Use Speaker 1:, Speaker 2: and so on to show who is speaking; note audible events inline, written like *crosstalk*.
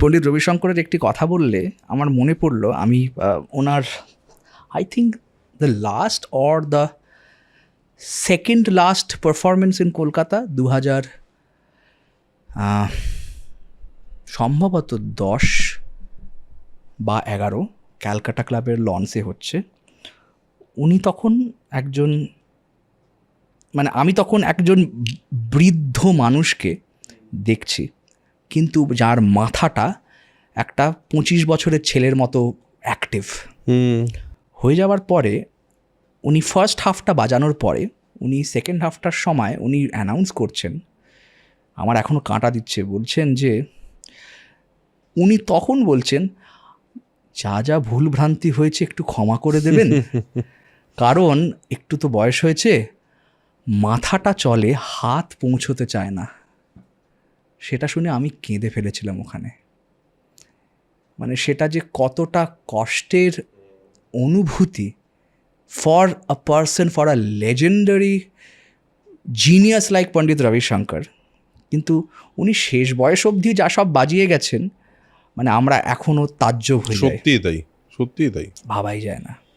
Speaker 1: পণ্ডিত রবিশঙ্করের একটি কথা বললে আমার মনে পড়ল, আমি ওনার I think the last or the second last performance in Kolkata দু হাজার সম্ভবত দশ বা এগারো ক্যালকাটা ক্লাবের লঞ্চে হচ্ছে। উনি তখন একজন মানে আমি তখন একজন বৃদ্ধ মানুষকে দেখছি। কিন্তু যার মাথাটা একটা পঁচিশ বছরের ছেলের মতো অ্যাক্টিভ হয়ে যাওয়ার পরে উনি ফার্স্ট হাফটা বাজানোর পরে উনি সেকেন্ড হাফটার সময় উনি অ্যানাউন্স করছেন আমার এখনও কাঁটা দিচ্ছে বলছেন যে উনি তখন বলছেন যা যা ভুল ভ্রান্তি হয়েছে একটু ক্ষমা করে দেবেন। *laughs* কারণ একটু তো বয়স হয়েছে মাথাটা চলে হাত পৌঁছতে চায় না। সেটা শুনে আমি কেঁদে ফেলেছিলাম ওখানে। মানে সেটা যে কতটা কষ্টের অনুভূতি for a person for a legendary genius like Pandit Ravishankar কিন্তু উনি শেষ বয়স অবধি যা সব বাজিয়ে গেছেন মানে আমরা এখনও তাজ্য হয়ে যাই।
Speaker 2: সত্যিই তাই সত্যিই তাই।
Speaker 1: ভাবাই যায় না।